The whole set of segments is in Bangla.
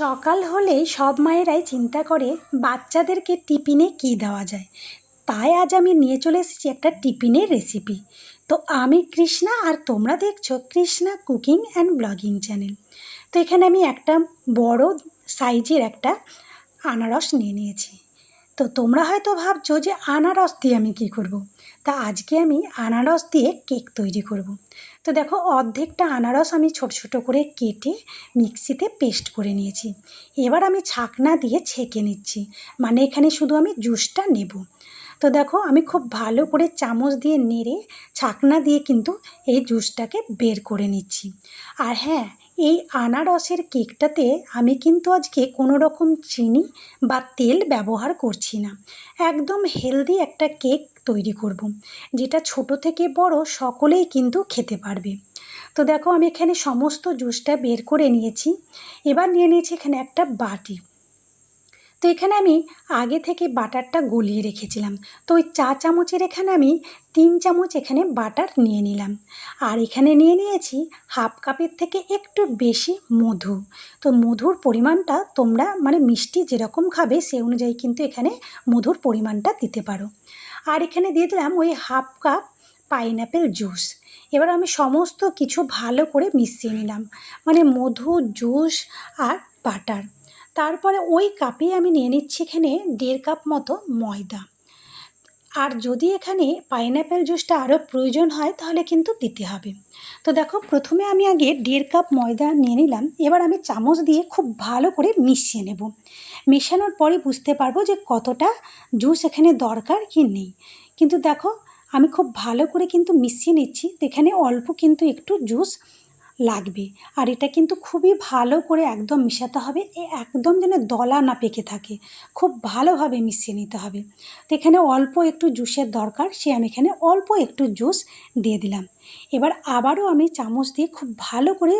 সকাল হলেই সব মায়েরাই চিন্তা করে, বাচ্চাদেরকে টিফিনে কী দেওয়া যায়? তাই আজ আমি নিয়ে চলে এসেছি একটা টিফিনের রেসিপি তো আমি কৃষ্ণা আর তোমরা দেখছ Krishna cooking and blogging channel. তো এখানে আমি একটা বড় সাইজের একটা আনারস নিয়ে নিয়েছি। তো তোমরা হয়তো ভাবছ যে আনারস দিয়ে আমি কী করব। তা আজকে আমি আনারস দিয়ে কেক তৈরি করব। তো দেখো, অর্ধেকটা আনারস আমি ছোট ছোট করে কেটে মিক্সিতে পেস্ট করে নিয়েছি। এবার আমি ছাকনা দিয়ে ছেঁকে নিচ্ছি মানে এখানে শুধু আমি জুসটা নেব। তো দেখো, আমি খুব ভালো করে চামচ দিয়ে নেড়ে ছাকনা দিয়ে কিন্তু এই জুসটাকে বের করে নিচ্ছি। আর হ্যাঁ এই আনারসের কেকটাতে আমি কিন্তু আজকে কোনো রকম চিনি বা তেল ব্যবহার করছি না। একদম হেলদি একটা কেক তৈরি করব। যেটা ছোট থেকে বড় সকলেই কিন্তু খেতে পারবে। তো দেখো আমি এখানে সমস্ত জুসটা বের করে নিয়েছি। এবার নিয়ে নিয়েছি এখানে একটা বাটি। তো এখানে আমি আগে থেকে বাটারটা গলিয়ে রেখেছিলাম। তো ওই চা চামচের এখানে আমি তিন চামচ এখানে বাটার নিয়ে নিলাম। আর এখানে নিয়ে নিয়েছি হাফ কাপের থেকে একটু বেশি মধু। তো মধুর পরিমাণটা তোমরা মানে মিষ্টি যেরকম খাবে সে অনুযায়ী কিন্তু এখানে মধুর পরিমাণটা দিতে পারো। আর এখানে দিয়ে দিলাম ওই হাফ কাপ পাইনঅ্যাপেল জুস। এবার আমি সমস্ত কিছু ভালো করে মিশিয়ে নিলাম। মানে মধু, জুস আর বাটার। তারপরে ওই কাপে আমি নিয়ে নিচ্ছি এখানে দেড় কাপ মতো ময়দা। আর যদি এখানে পাইনঅ্যাপেল জুসটা আরও প্রয়োজন হয় তাহলে কিন্তু দিতে হবে। তো দেখো, প্রথমে আমি আগে দেড় কাপ ময়দা নিয়ে নিলাম, এবার আমি চামচ দিয়ে খুব ভালো করে মিশিয়ে নেব। মেশানোর পরে বুঝতে পারব যে কতটা জুস এখানে দরকার কি নেই। কিন্তু দেখো, আমি খুব ভালো করে কিন্তু মিশিয়ে নিচ্ছি এখানে অল্প কিন্তু একটু জুস লাগবে। আর এটা কিন্তু খুবই ভালো করে একদম মিশাতে হবে। এ একদম যেন দলা না পেকে থাকে। খুব ভালোভাবে মিশিয়ে নিতে হবে। তো এখানে অল্প একটু জুসের দরকার। সে আমি এখানে অল্প একটু জুস দিয়ে দিলাম। এবার আবারও আমি চামচ দিয়ে খুব ভালো করে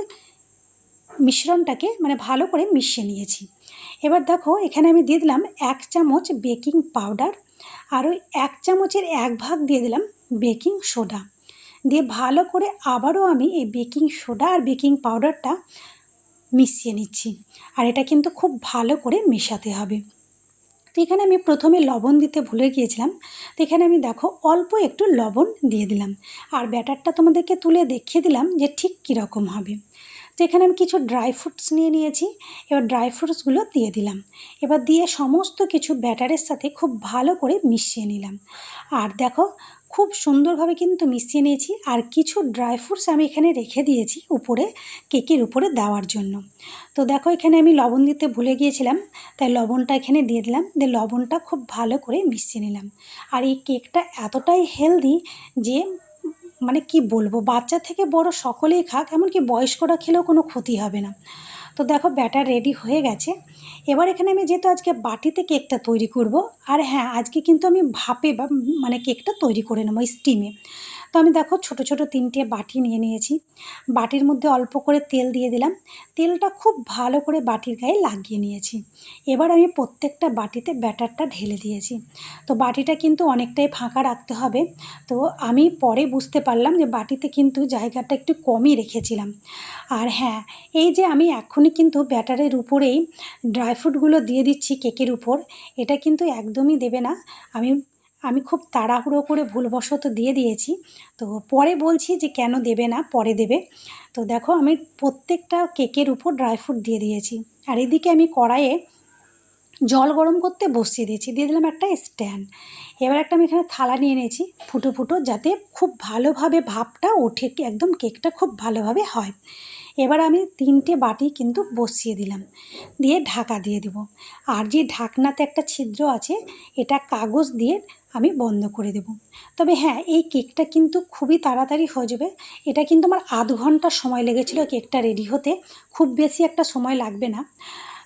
মিশ্রণটাকে মানে ভালো করে মিশিয়ে নিয়েছি। এবার দেখো, এখানে আমি দিয়ে দিলাম এক চামচ বেকিং পাউডার। আর ওই এক চামচের এক ভাগ দিয়ে দিলাম বেকিং সোডা। দিয়ে ভালো করে আবারও আমি এই বেকিং সোডা আর বেকিং পাউডারটা মিশিয়ে নিচ্ছি। আর এটা কিন্তু খুব ভালো করে মেশাতে হবে। তো এখানে আমি প্রথমে লবণ দিতে ভুলে গিয়েছিলাম। তো এখানে আমি দেখো অল্প একটু লবণ দিয়ে দিলাম। আর ব্যাটারটা তোমাদেরকে তুলে দেখিয়ে দিলাম যে ঠিক কীরকম হবে। তো এখানে আমি কিছু ড্রাই ফ্রুটস নিয়ে নিয়েছি। এবার ড্রাই ফ্রুটসগুলো দিয়ে দিলাম। এবার দিয়ে সমস্ত কিছু ব্যাটারের সাথে খুব ভালো করে মিশিয়ে নিলাম। আর দেখো খুব সুন্দরভাবে কিন্তু মিশিয়ে নিয়েছি আর কিছু ড্রাই ফ্রুটস আমি এখানে রেখে দিয়েছি উপরে, কেকের উপরে দেওয়ার জন্য। তো দেখো এখানে আমি লবণ দিতে ভুলে গিয়েছিলাম, তাই লবণটা এখানে দিয়ে দিলাম, দিয়ে লবণটা খুব ভালো করে মিশিয়ে নিলাম। আর এই কেকটা এতটাই হেলদি যে মানে কি বলব, বাচ্চা থেকে বড় সকলেই খাক, এমনকি বয়স্করা খেলেও কোনো ক্ষতি হবে না। তো দেখো ব্যাটার রেডি হয়ে গেছে। এবার এখানে আমি যেহেতু আজকে বাটিতে কেকটা তৈরি করব, আর হ্যাঁ আজকে কিন্তু আমি ভাপে বা মানে কেকটা তৈরি করে নেব স্টিমে তো আমি দেখো ছোট ছোট তিনটে বাটি নিয়ে নিয়েছি। বাটির মধ্যে অল্প করে তেল দিয়ে দিলাম। তেলটা খুব ভালো করে বাটির গায়ে লাগিয়ে নিয়েছি। এবার আমি প্রত্যেকটা বাটিতে ব্যাটারটা ঢেলে দিয়েছি। তো বাটিটা কিন্তু অনেকটাই ফাঁকা রাখতে হবে। তো আমি পরে বুঝতে পারলাম যে বাটিতে কিন্তু জায়গাটা একটু কমই রেখেছিলাম। আর হ্যাঁ এই যে আমি এখনই কিন্তু ব্যাটারের উপরেই ড্রাই ফ্রুটগুলো দিয়ে দিচ্ছি কেকের উপর, এটা কিন্তু একদমই দেবে না। আমি আমি খুব তাড়াহুড়ো করে ভুলবশত দিয়ে দিয়েছি। তো পরে বলছি যে কেন দেবে না? পরে দেবে। তো দেখো আমি প্রত্যেকটা কেকের উপর ড্রাই ফ্রুট দিয়ে দিয়েছি। আর এদিকে আমি কড়াইয়ে জল গরম করতে বসিয়ে দিয়েছি। দিয়ে দিলাম একটা স্ট্যান্ড। এবার একটা আমি এখানে থালা নিয়ে নিয়েছি ফুটো ফুটো যাতে খুব ভালোভাবে ভাপটা ওঠে একদম কেকটা খুব ভালোভাবে হয়। এবার আমি তিনটে বাটি কিন্তু বসিয়ে দিলাম। দিয়ে ঢাকা দিয়ে দেব। আর যে ঢাকনাতে একটা ছিদ্র আছে, এটা কাগজ দিয়ে আমি বন্ধ করে দেব। তবে হ্যাঁ এই কেকটা কিন্তু খুবই তাড়াতাড়ি হয়ে যাবে। এটা কিন্তু আমার আধ ঘণ্টা সময় লেগেছিলো কেকটা রেডি হতে। খুব বেশি একটা সময় লাগবে না।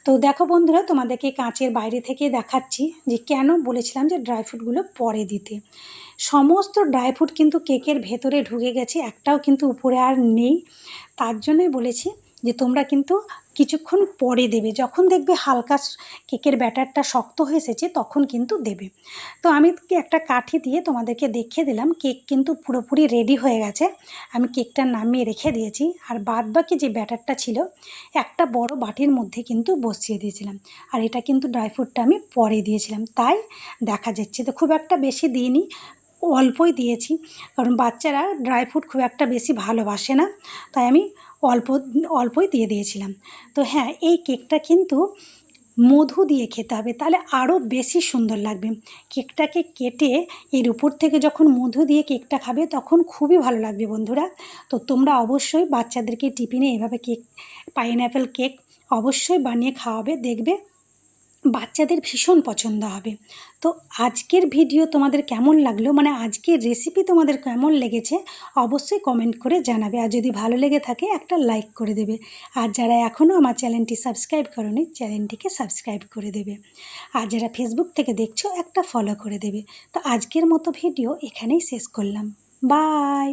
তো দেখো বন্ধুরা, তোমাদেরকে কাঁচের বাইরে থেকে দেখাচ্ছি যে কেন বলেছিলাম যে ড্রাই ফ্রুটগুলো পরে দিতে। সমস্ত ড্রাই ফ্রুট কিন্তু কেকের ভেতরে ঢুকে গেছে, একটাও কিন্তু উপরে আর নেই। তার জন্যই বলেছি যে তোমরা কিন্তু কিছুক্ষণ পরে দেবে। যখন দেখবে হালকা কেকের ব্যাটারটা শক্ত হয়ে এসেছে, তখন কিন্তু দেবে। তো আমি একটা কাঠি দিয়ে তোমাদেরকে দেখিয়ে দিলাম। কেক কিন্তু পুরোপুরি রেডি হয়ে গেছে। আমি কেকটা নামিয়ে রেখে দিয়েছি। আর বাদ বাকি যে ব্যাটারটা ছিল, একটা বড় বাটির মধ্যে কিন্তু বসিয়ে দিয়েছিলাম। আর এটা কিন্তু ড্রাই ফ্রুটটা আমি পরে দিয়েছিলাম। তাই দেখা যাচ্ছে তো খুব একটা বেশি দিইনি, অল্পই দিয়েছি। কারণ বাচ্চারা ড্রাই ফ্রুট খুব একটা বেশি ভালোবাসে না। তাই আমি অল্প, অল্পই দিয়ে দিয়েছিলাম। তো হ্যাঁ এই কেকটা কিন্তু মধু দিয়ে খেতে হবে, তাহলে আরও বেশি সুন্দর লাগবে। কেকটাকে কেটে এর উপর থেকে যখন মধু দিয়ে কেকটা খাবে, তখন খুবই ভালো লাগবে বন্ধুরা। তো তোমরা অবশ্যই বাচ্চাদেরকে টিফিনে এভাবে কেক, পাইনঅ্যাপেল কেক অবশ্যই বানিয়ে খাওয়াবে, দেখবে বাচ্চাদের ভীষণ পছন্দ হবে। তো আজকের ভিডিও তোমাদের কেমন লাগল? মানে আজকের রেসিপি তোমাদের কেমন লেগেছে? অবশ্যই কমেন্ট করে জানাবে। আর যদি ভালো লেগে থাকে, একটা লাইক করে দেবে। আর যারা এখনও আমার চ্যানেলটি সাবস্ক্রাইব করনি, চ্যানেলটিকে সাবস্ক্রাইব করে দেবে। আর যারা ফেসবুক থেকে দেখছ, একটা ফলো করে দেবে। তো আজকের মতো ভিডিও এখানেই শেষ করলাম। বাই